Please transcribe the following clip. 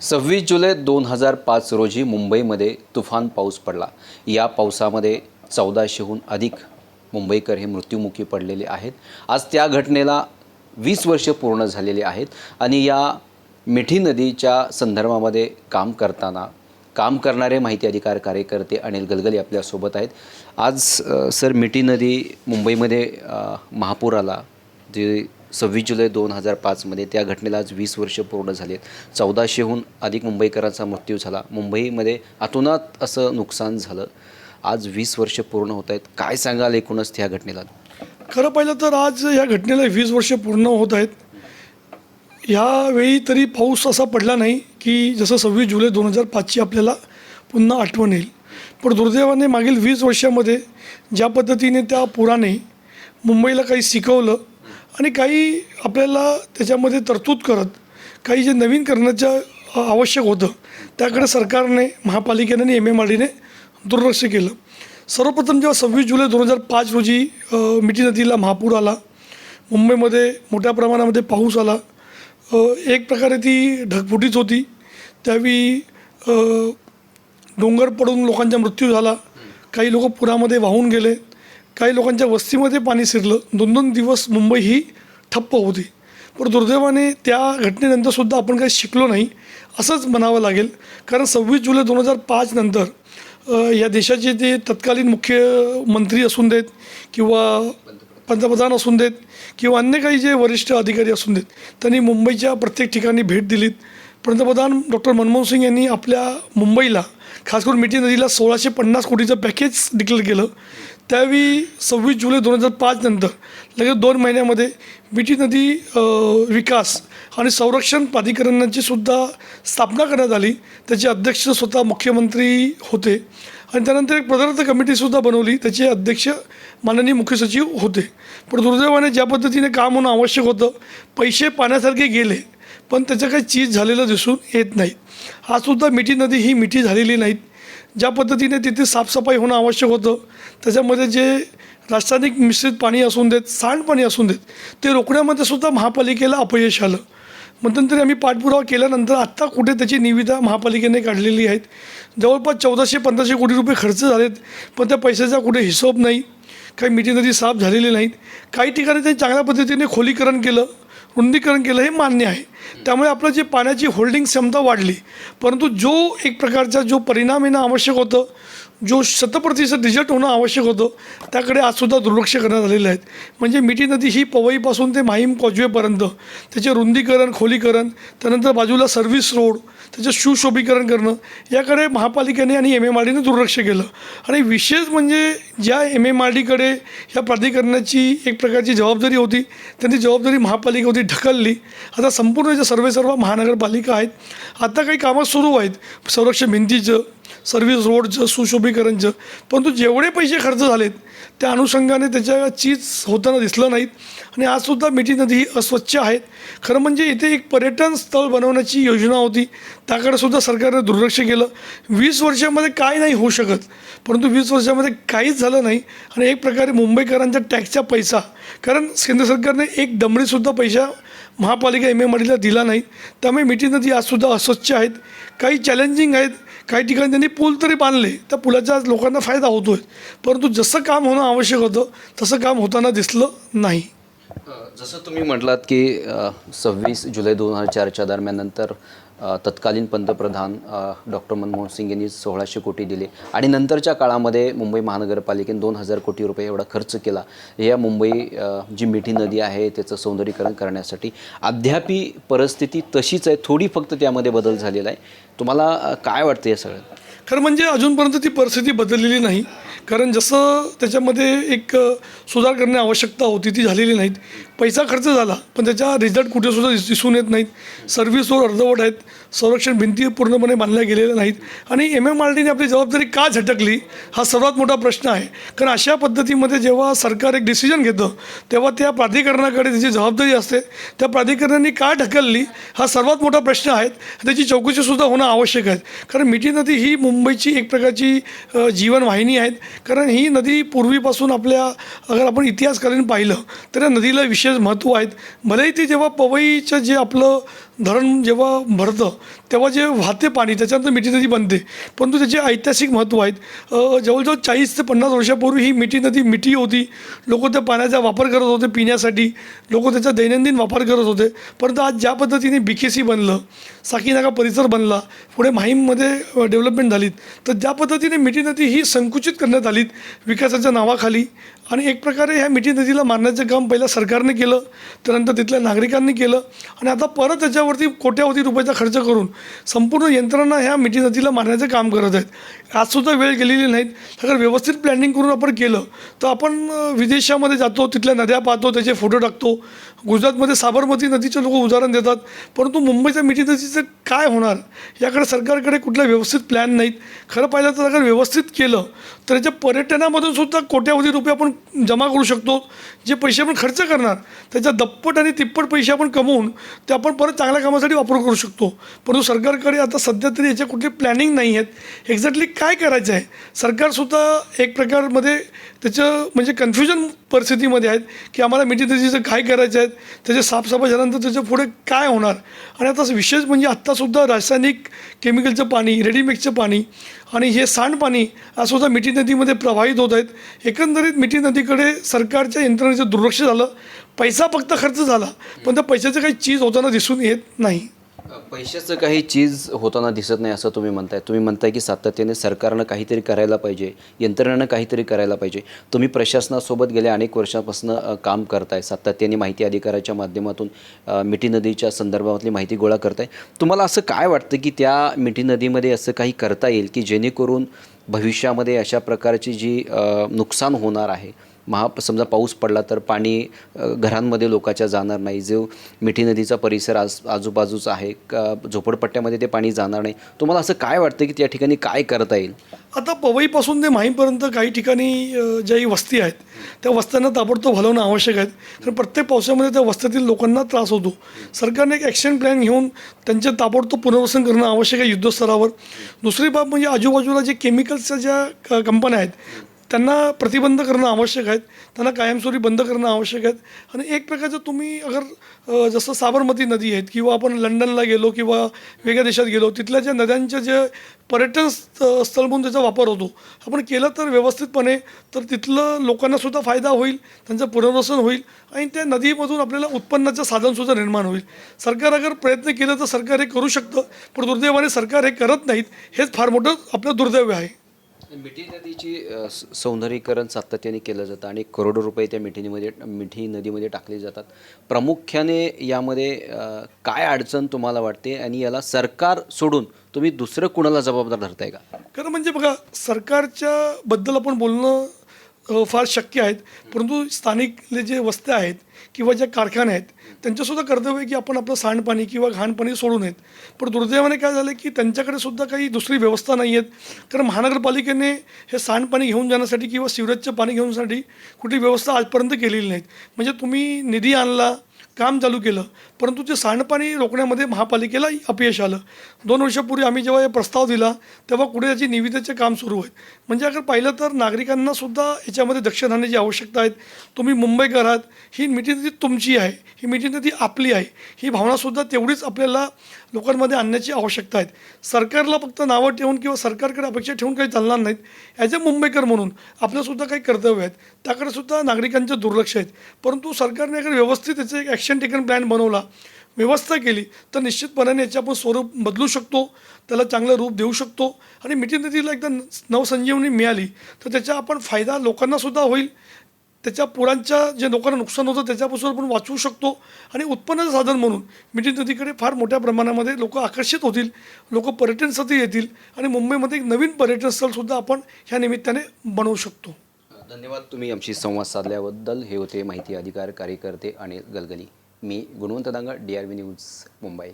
सव्वीस जुलै दोन हजार पाच रोजी मुंबईमध्ये तुफान पाऊस पडला. या पावसामध्ये चौदाशेहून अधिक मुंबईकर हे मृत्युमुखी पडलेले आहेत. आज त्या घटनेला वीस वर्ष पूर्ण झालेली आहेत आणि या मिठी नदीच्या संदर्भामध्ये काम करताना काम करणारे माहिती अधिकार कार्यकर्ते अनिल गलगली आपल्यासोबत आहेत. आज सर मिठी नदी मुंबईमध्ये महापूर आला जे सव्वीस जुलै दोन हजार पाचमध्ये त्या घटनेला आज वीस वर्ष पूर्ण झालेत. चौदाशेहून अधिक मुंबईकरांचा मृत्यू झाला. मुंबईमध्ये अतोनात असं नुकसान झालं. आज वीस वर्ष पूर्ण होत आहेत. काय सांगाल एकूणच त्या घटनेला? खरं पाहिलं तर आज या घटनेला वीस वर्ष पूर्ण होत आहेत. ह्यावेळी तरी पाऊस असा पडला नाही की जसं सव्वीस जुलै दोन हजार पाचची आपल्याला पुन्हा आठवण येईल. पण दुर्दैवाने मागील वीस वर्षामध्ये ज्या पद्धतीने त्या पुराने मुंबईला काही शिकवलं आणि काही आपल्याला त्याच्यामध्ये तरतूद करत काही जे नवीन करण्याचं आवश्यक होतं त्याकडे सरकारने महापालिकेने आणि एम एम आर डीने दुर्लक्ष केलं. सर्वप्रथम जेव्हा सव्वीस जुलै दोन हजार पाच रोजी मिठी नदीला महापूर आला मुंबईमध्ये मोठ्या प्रमाणामध्ये पाऊस आला एक प्रकारे ती ढगफुटीच होती. त्यावेळी डोंगर पडून लोकांचा मृत्यू झाला. काही लोक पुरामध्ये वाहून गेले. काही लोकांच्या वस्तीमध्ये पाणी शिरलं. दोन दोन दिवस मुंबई ही ठप्प होती. पण दुर्दैवाने त्या घटनेनंतरसुद्धा आपण काही शिकलो नाही असंच म्हणावं लागेल. कारण सव्वीस जुलै दोन हजार पाच नंतर या देशाचे ते तत्कालीन मुख्यमंत्री असून देत किंवा पंतप्रधान असून देत किंवा अन्य काही जे वरिष्ठ अधिकारी असून देत त्यांनी मुंबईच्या प्रत्येक ठिकाणी भेट दिलीत. पंतप्रधान डॉक्टर मनमोहन सिंग यांनी आपल्या मुंबईला खास करून मिठी नदीला सोळाशे पन्नास कोटीचं पॅकेज डिक्लेअर केलं. त्यावेळी सव्वीस जुलै दोन हजार पाच नंतर लगेच दोन महिन्यामध्ये मिठी नदी विकास आणि संरक्षण प्राधिकरणाची सुद्धा स्थापना करण्यात आली. त्याचे अध्यक्ष स्वतः मुख्यमंत्री होते. आणि त्यानंतर एक पदार्थ कमिटीसुद्धा बनवली. त्याचे अध्यक्ष माननीय मुख्य सचिव होते. पण दुर्दैवाने ज्या पद्धतीने काम होणं आवश्यक होतं पैसे पाण्यासारखे गेले पण त्याचं काही चीज झालेलं दिसून येत नाही. आजसुद्धा मिठी नदी ही मिठी झालेली नाहीत. ज्या पद्धतीने तिथे साफसफाई होणं आवश्यक होतं त्याच्यामध्ये जे रासायनिक मिश्रित पाणी असून देत सांडपाणी असून देत ते रोखण्यामध्ये सुद्धा महापालिकेला अपयश आलं. मध्यंतरी आम्ही पाठपुरावा केल्यानंतर आत्ता कुठे त्याची निविदा महापालिकेने काढलेली आहेत. जवळपास चौदाशे पंधराशे कोटी रुपये खर्च झालेत पण त्या पैशाचा कुठे हिशोब नाही. काही मिठी नदी साफ झालेली नाहीत. काही ठिकाणी त्यांनी चांगल्या पद्धतीने खोलीकरण केलं. रुंदीकरण केलं हे मान्य आहे. त्यामुळे आपलं जे पाण्याची होल्डिंग क्षमता वाढली परंतु जो एक प्रकारचा जो परिणाम येणं आवश्यक होतं जो शतप्रतिशत रिझल्ट होणं आवश्यक होतं त्याकडे आजसुद्धा दुर्लक्ष करण्यात आलेलं आहेत म्हणजे मिठी नदी ही पवईपासून ते माहीम कॉजवेपर्यंत त्याचे रुंदीकरण खोलीकरण त्यानंतर बाजूला सर्व्हिस रोड त्याचं सुशोभीकरण करणं याकडे महापालिकेने आणि एम एम आर डीने दुर्लक्ष केलं. आणि विशेष म्हणजे ज्या एम एम आर डीकडे ह्या प्राधिकरणाची एक प्रकारची जबाबदारी होती त्यांनी जबाबदारी महापालिकेवरती ढकलली. आता संपूर्ण ज्या सर्वे सर्व महानगरपालिका आहेत आता काही कामं सुरू आहेत. संरक्षण भिंतीचं सर्व्हिस रोडचं सुशोभीकरणचं. परंतु जेवढे पैसे खर्च झालेत त्या अनुषंगाने त्याच्या चीज होताना दिसलं नाहीत. आणि आजसुद्धा मिठी नदी ही अस्वच्छ आहेत. खरं म्हणजे इथे एक पर्यटन स्थळ बनवण्याची योजना होती. त्याकडे सुद्धा सरकारने दुर्लक्ष केलं. वीस वर्षामध्ये काय नाही होऊ शकत. परंतु वीस वर्षामध्ये काहीच झालं नाही. आणि एक प्रकारे मुंबईकरांच्या टॅक्सचा पैसा. कारण केंद्र सरकारने एक दमडीसुद्धा पैसा महापालिका एम एम मडीला दिला नाही. त्यामुळे मिठी नदी आजसुद्धा अस्वच्छ आहेत. काही चॅलेंजिंग आहेत. काही ठिकाणी त्यांनी पूल तरी बांधले. त्या पुलाचा आज लोकांना फायदा होतो आहे परंतु जसं काम होणं आवश्यक होतं तसं काम होताना दिसलं नाही. जसं तुम्ही म्हटलात की सव्वीस जुलै दोन हजार चारच्या दरम्यान नंतर तत्कालीन पंतप्रधान डॉक्टर मनमोहन सिंग यांनी सोळाशे कोटी दिले. आणि नंतरच्या काळामध्ये मुंबई महानगरपालिकेने दोन हजार कोटी रुपये एवढा खर्च केला. या मुंबई जी मिठी नदी आहे त्याचं सौंदर्यीकरण करण्यासाठी. अद्यापी परिस्थिती तशीच आहे. थोडी फक्त त्यामध्ये बदल झालेला आहे. तुम्हाला काय वाटतं या सगळ्यात? खरं म्हणजे अजूनपर्यंत ती परिस्थिती बदललेली नाही. कारण जसं त्याच्यामध्ये एक सुधार करणे आवश्यकता होती ती झालेली नाहीत. पैसा खर्च झाला पण त्याचा रिझल्ट कुठेसुद्धा दिसून येत नाहीत. सर्व्हिसवर अर्धवट आहेत. संरक्षण भिंती पूर्णपणे बांधल्या गेलेल्या नाहीत. आणि एम एम आर टीने आपली जबाबदारी का झटकली हा सर्वात मोठा प्रश्न आहे. कारण अशा पद्धतीमध्ये जेव्हा सरकार एक डिसिजन घेतं तेव्हा त्या प्राधिकरणाकडे त्याची जबाबदारी असते. त्या प्राधिकरणाने का ढकलली हा सर्वात मोठा प्रश्न आहे. त्याची चौकशीसुद्धा होणं आवश्यक आहे. कारण मिठी नदी ही मुंबईची एक प्रकारची जीवनवाहिनी आहेत. कारण ही नदी पूर्वीपासून आपल्या अगर आपण इतिहासकालीन पाहिलं तर या नदीला विशेष महत्त्व आहेत. भलेही ते जेव्हा पवईचं जे आपलं धरण जेव्हा भरतं तेव्हा जे वाहते पाणी त्याच्यानंतर मिठी नदी बनते. परंतु त्याचे ऐतिहासिक महत्त्व आहेत. जवळजवळ चाळीस ते पन्नास वर्षापूर्वी ही मिठी नदी मिठी होती. लोक त्या पाण्याचा वापर करत होते पिण्यासाठी. लोक त्याचा दैनंदिन वापर करत होते. परंतु आज ज्या पद्धतीने बी के सी बनलं साकीनाका परिसर बनला पुढे माहीममध्ये डेव्हलपमेंट झालीत तर ज्या पद्धतीने मिठी नदी ही संकुचित करण्यात आलीत विकासाच्या नावाखाली आणि एक प्रकारे ह्या मिठी नदीला मारण्याचं काम पहिल्या सरकारने केलं त्यानंतर तिथल्या नागरिकांनी केलं आणि आता परत त्याच्या त्याच्यावरती कोट्यावधी रुपयाचा खर्च करून संपूर्ण यंत्रणा ह्या मिठी नदीला मारण्याचं काम करत आहेत. आजसुद्धा वेळ गेलेली नाहीत. अगर व्यवस्थित प्लॅनिंग करून आपण केलं तर आपण विदेशामध्ये जातो तिथल्या नद्या पाहतो त्याचे फोटो टाकतो गुजरातमध्ये साबरमती नदीचे लोक उदाहरण देतात परंतु मुंबईच्या मिठी नदीचं काय होणार? याकडे सरकारकडे कुठला व्यवस्थित प्लॅन नाहीत. खरं पाहिलं तर अगर व्यवस्थित केलं तर याच्या पर्यटनामधून सुद्धा कोट्यावधी रुपये आपण जमा करू शकतो. जे पैसे आपण खर्च करणार त्याच्या दप्पट आणि तिप्पट पैसे आपण कमवून ते आपण परत चांगल्या कामासाठी वापर करू शकतो. परंतु सरकारकडे आता सध्या तरी याचे कुठली प्लॅनिंग नाही आहेत. एक्झॅक्टली काय करायचं आहे सरकारसुद्धा एक प्रकारमध्ये त्याचं म्हणजे कन्फ्युजन परिस्थितीमध्ये आहेत की आम्हाला मिठी नदीचं काय करायचं आहे? त्याचे साफसफाई झाल्यानंतर त्याच्या पुढे काय होणार? आणि आता विशेष म्हणजे आत्तासुद्धा रासायनिक केमिकलचं पाणी रेडीमेडचं पाणी आणि हे सांडपाणी असुद्धा मिठी नदीमध्ये प्रवाहित होत आहेत. एकंदरीत मिठी नदीकडे सरकारच्या यंत्रणेचं दुर्लक्ष झालं. पैसा फक्त खर्च झाला. पण त्या पैशाचं काही चीज होताना दिसून येत नाही. पैशाचं काही चीज होताना दिसत नाही असं तुम्ही म्हणताय. तुम्ही म्हणताय की सातत्याने सरकारनं काहीतरी करायला पाहिजे यंत्रणेनं काहीतरी करायला पाहिजे. तुम्ही प्रशासनासोबत गेल्या अनेक वर्षापासून काम करताय. सातत्याने माहिती अधिकाराच्या माध्यमातून मिठी नदीच्या संदर्भातली माहिती गोळा करताय. तुम्हाला असं काय वाटतं की त्या मिठी नदीमध्ये असं काही करता येईल की जेणेकरून भविष्यामध्ये अशा प्रकारची जी नुकसान होणार आहे महा समजा पाऊस पडला तर पाणी घरांमध्ये लोकांच्या जाणार नाही. जो मिठी नदीचा परिसर आज आजूबाजूचा आहे का झोपडपट्ट्यामध्ये ते पाणी जाणार नाही. तुम्हाला असं काय वाटतं की त्या ठिकाणी काय करता येईल? आता पवईपासून ते माहीमपर्यंत काही ठिकाणी ज्याही वस्ती आहेत त्या वस्त्यांना ताबडतोब हलवणं आवश्यक आहे. कारण प्रत्येक पावसामध्ये त्या वस्त्यातील लोकांना त्रास होतो. सरकारने एक ॲक्शन प्लॅन घेऊन त्यांचे ताबडतोब पुनर्वसन करणं आवश्यक आहे युद्धस्तरावर. दुसरी बाब म्हणजे आजूबाजूला जे केमिकल्सच्या ज्या क- कंपन्या आहेत त्यांना प्रतिबंध करणं आवश्यक आहेत त्यांना कायमस्वरूपी बंद करणं आवश्यक आहेत. आणि एक प्रकारचं तुम्ही अगर जसं साबरमती नदी आहेत किंवा आपण लंडनला गेलो किंवा वेगळ्या देशात गेलो तिथल्या ज्या नद्यांच्या जे पर्यटन स्थ- स्थळ म्हणून त्याचा वापर होतो आपण केलं तर व्यवस्थितपणे तर तिथलं लोकांनासुद्धा फायदा होईल त्यांचं पुनर्वसन होईल आणि त्या नदीमधून आपल्याला उत्पन्नाचं साधनसुद्धा निर्माण होईल. सरकार अगर प्रयत्न केलं तर सरकार हे करू शकतं पण दुर्दैवाने सरकार हे करत नाहीत हेच फार मोठं आपलं दुर्दैव आहे. मिठी नदीची सौंदर्यीकरण सातत्याने केलं जातं आणि करोडो रुपये त्या मिठीमध्ये मिठी नदीमध्ये टाकले जातात. प्रामुख्याने यामध्ये काय अडचण तुम्हाला वाटते आणि याला सरकार सोडून तुम्ही दुसरं कुणाला जबाबदार धरताय का? खरं म्हणजे बघा सरकारच्या बद्दल आपण बोलणं फार शक्य आहेत. परंतु स्थानिकले जे वस्त्या आहेत किंवा ज्या कारखाने आहेत त्यांचंसुद्धा कर्तव्य आहे की आपण आपलं सांडपाणी किंवा घाणपाणी सोडू नयेत पण दुर्दैवाने काय झालं की त्यांच्याकडे सुद्धा काही दुसरी व्यवस्था नाही आहेत. कारण महानगरपालिकेने हे सांडपाणी घेऊन जाण्यासाठी किंवा सिवरेजचं पाणी घेऊनसाठी कुठली व्यवस्था आजपर्यंत केलेली नाहीत. म्हणजे तुम्ही निधी आणला काम चालू केलं. परंतु ते सांडपाणी रोखण्यामध्ये महापालिकेला अपयश आलं. दोन वर्षापूर्वी आम्ही जेव्हा हे प्रस्ताव दिला तेव्हा कुठे त्याची निविदेचे काम सुरू आहे म्हणजे अगर पाहिलं तर नागरिकांनासुद्धा याच्यामध्ये दक्ष राहण्याची आवश्यकता आहे तुम्ही मुंबईकर आहात ही मिटिंग नदी तुमची आहे ही मिटिंग नदी आपली आहे. ही भावनासुद्धा तेवढीच आपल्याला लोकांमध्ये आणण्याची आवश्यकता आहे सरकारला फक्त नावं ठेवून किंवा सरकारकडे अपेक्षा ठेवून काही चालणार नाहीत. ॲज अ मुंबईकर म्हणून आपल्यासुद्धा काही कर्तव्य आहेत. त्याकडे सुद्धा नागरिकांचं दुर्लक्ष आहेत. परंतु सरकारने अगर व्यवस्थित त्याचं एक ॲक्शन टेकन प्लॅन बनवला व्यवस्था केली तर निश्चितपणाने याचे आपण स्वरूप बदलू शकतो त्याला चांगलं रूप देऊ शकतो. आणि मिठी नदीला एकदा नवसंजीवनी मिळाली तर त्याचा आपण फायदा लोकांनासुद्धा होईल. त्याच्या पुरांच्या जे लोकांना नुकसान होतं त्याच्यापासून आपण वाचवू शकतो. आणि उत्पन्नाचं साधन म्हणून मिठी नदीकडे फार मोठ्या प्रमाणामध्ये लोक आकर्षित होतील लोक पर्यटनसाठी येतील आणि मुंबईमध्ये एक नवीन पर्यटन स्थळसुद्धा आपण ह्या निमित्ताने बनवू शकतो. धन्यवाद तुम्ही आमशी संवाद साधल्याबद्दल. हे होते माहिती अधिकार कार्यकर्ते आणि गलगली. मी Gunwant Danga D R V news Mumbai.